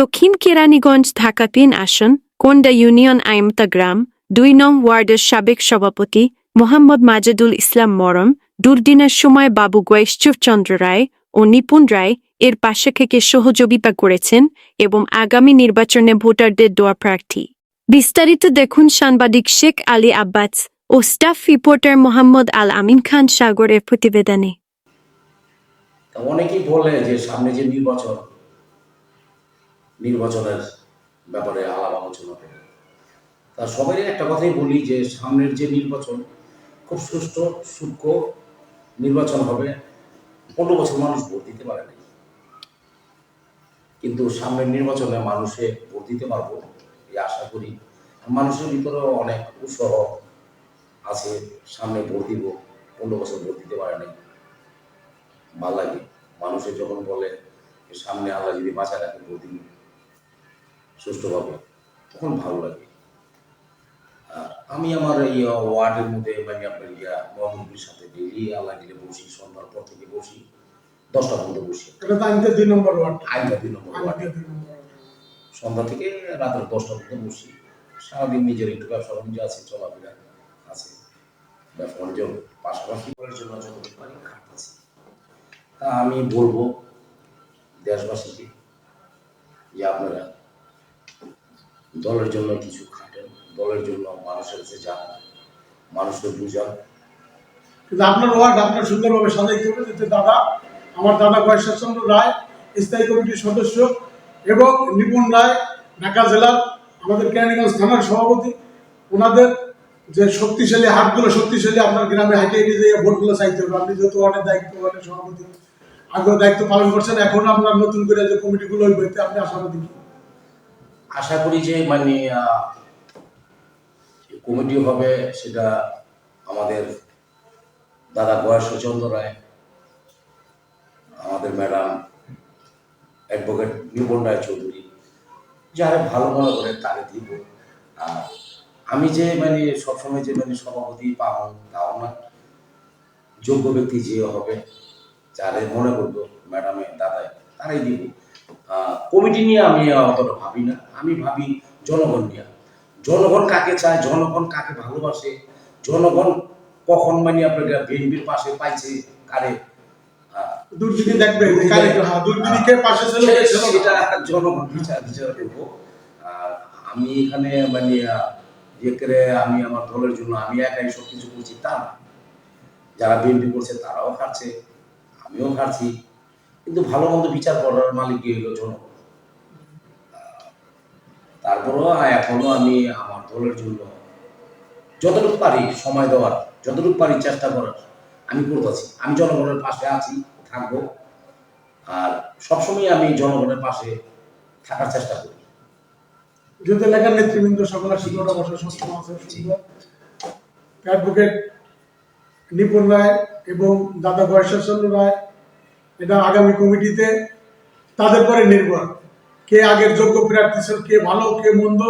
দক্ষিণ কেরানীগঞ্জ ঢাকা তিন আসন, কোন্ডা ইউনিয়ন আইমতা গ্রাম, দুই নং ওয়ার্ডের সাবেক সভাপতি মোহাম্মদ মাজেদুল ইসলাম মরম, দুর্দিনের সময় বাবু গৈশ্চুরচন্দ্র রায় ও নিপুণ রায় এর পাশে থেকে সহযোগিতা করেছেন এবং আগামী নির্বাচনে ভোটারদের দোয়া প্রার্থী। বিস্তারিত দেখুন সাংবাদিক শেখ আলী আব্বাস ও স্টাফ রিপোর্টার মোহাম্মদ আল আমিন খান সাগরের প্রতিবেদনে। অনেকেই বলে যে সামনে যে নির্বাচন নির্বাচনের ব্যাপারে আলাপ আলোচনা করে। তা সবাই একটা কথাই বলি যে, সামনের যে নির্বাচন, খুব সুষ্ঠু, সূক্ষ্ম নির্বাচন হবে। পনেরো বছর মানুষ ভোট দিতে পারে কিন্তু সামনের নির্বাচনে মানুষে ভোট দিতে পারব এই আশা করি। মানুষের ভিতরেও অনেক উৎসাহ আছে, সামনে ভোট দিব, পনেরো বছর ভোট দিতে পারে নাই ভালো লাগে। মানুষের যখন বলে সামনে আল্লাহ যদি বাঁচা রাখে প্রতিদিন সুষ্ঠুভাবে তখন ভালো লাগে আমি আমার এই ওয়ার্ডের মধ্যে মানে আপনার ইয়া মোহাম্মদপুরের সাথে ডেলি আল্লাহ দিলে বসি সন্ধ্যার পর থেকে বসি দশটা পর্যন্ত বসি। এটা তো আইনতে দুই নম্বর ওয়ার্ড। আইনটা দুই নম্বর ওয়ার্ড। সন্ধ্যা থেকে রাতের দশটা পর্যন্ত বসি। সারাদিন নিজের একটু ব্যবসা বাণিজ্য আছে চলাফেরা আছে। ব্যবসা বাণিজ্য পাশাপাশি করার জন্য যতটুকু পারি খাটতেছি তা আমি বলব দেশবাসীকে যে আপনারা দলের জন্য কিছু খাটেন দলের জন্য মানুষের কাছে যান মানুষকে বুঝান কিন্তু আপনার ওয়ার্ড, আপনার সুন্দরভাবে সাজাইতে হবে যাতে দাদা, আমার দাদা গয়েশ্বরচন্দ্র রায়, স্থায়ী কমিটির সদস্য এবং নিপুণ রায়, ঢাকা জেলার আমাদের কেরানীগঞ্জ থানার সভাপতি। ওনাদের যে শক্তিশালী হাতগুলো, শক্তিশালী আপনার গ্রামে হাঁটে হেঁটে যেয়ে ভোটগুলো চাইতে হবে। আপনি যেহেতু ওয়ার্ডের দায়িত্ব, ওয়ার্ডের সভাপতি আগেও দায়িত্ব পালন করছেন, এখন আপনার নতুন করে যে কমিটিগুলো হইবে এতে আপনি আশাবাদী? আশা করি যে মানে কমিটি হবে, সেটা আমাদের দাদা বয়স চন্দ্র রায়, আমাদের ম্যাডাম অ্যাডভোকেট নিপুণ রায় চৌধুরী, যারা ভালো মনে করে তারে দিব। আর আমি যে মানে সবসময় যে মানে সভাপতি পাবো তাও না যোগ্য ব্যক্তি যে হবে যারে মনে করব ম্যাডামে দাদায় তারাই দিব। কমিটি নিয়ে আমি অতটা ভাবি না। আমি ভাবি জনগণ নিয়ে। জনগণ কাকে চায়? জনগণ কাকে ভালোবাসে? জনগণ কখন মানে আপনার বিএনপির পাশে পাইছে? কারে? দুর্নীতি হ্যাঁ দুর্নীতিকে পাশে। সেটা জনগণ বিচার বিচার করব। আমি এখানে মানে ইয়ে করে আমি আমার দলের জন্য আমি একাই সব কিছু করছি তা না। যারা বিএনপি করছে তারাও খাচ্ছে আমিও খাচ্ছি। কিন্তু ভালো মন্দ বিচার করার মালিক হলো জনগণ। তারপরেও এখনও আমি আমার দলের জন্য যতটুকু পারি সময় দেওয়ার, যতটুকু পারি চেষ্টা করার, আমি করতেছি আমি জনগণের পাশে আছি, থাকব। আর সবসময় আমি জনগণের পাশে থাকার চেষ্টা করি। যুদ্ধ এলাকার নেতৃবৃন্দ সকলের সুন্দর অবসর সক্ষম অ্যাডভোকেট নিপুণ রায় এবং দাদা বয়সচন্দ্র রায় এটা আগামী কমিটিতে তাদের পরে নির্ভর। কে আগের যোগ্য প্রার্থী ছিল, কে ভালো, কে মন্দ,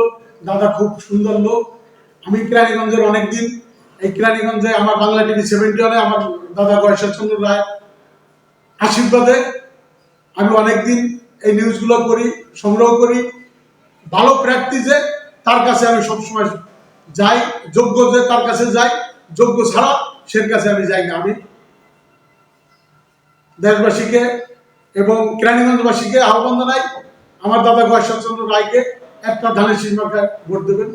দাদা খুব সুন্দর লোক। আমি কেরানীগঞ্জের অনেক দিন এই কেরানীগঞ্জে আমার বাংলা টিভি সেভেন্টি ওয়ানে আমার দাদা বয়সচন্দ্র রায় আশীর্বাদে আমি অনেকদিন এই নিউজগুলো করি, সংগ্রহ করি। ভালো প্রার্থী যে, তার কাছে আমি সবসময় যাই। যোগ্য যে, তার কাছে যাই। যোগ্য ছাড়া সে কাছে আমি যাই না। আমি দেশবাসীকে এবং কেরানীগঞ্জবাসীকে আহ্বান জানাই আমার দাদা গয়েশ্বরচন্দ্র রায়কে একটা ধানের সিনেমাকে ভোট দেবেন।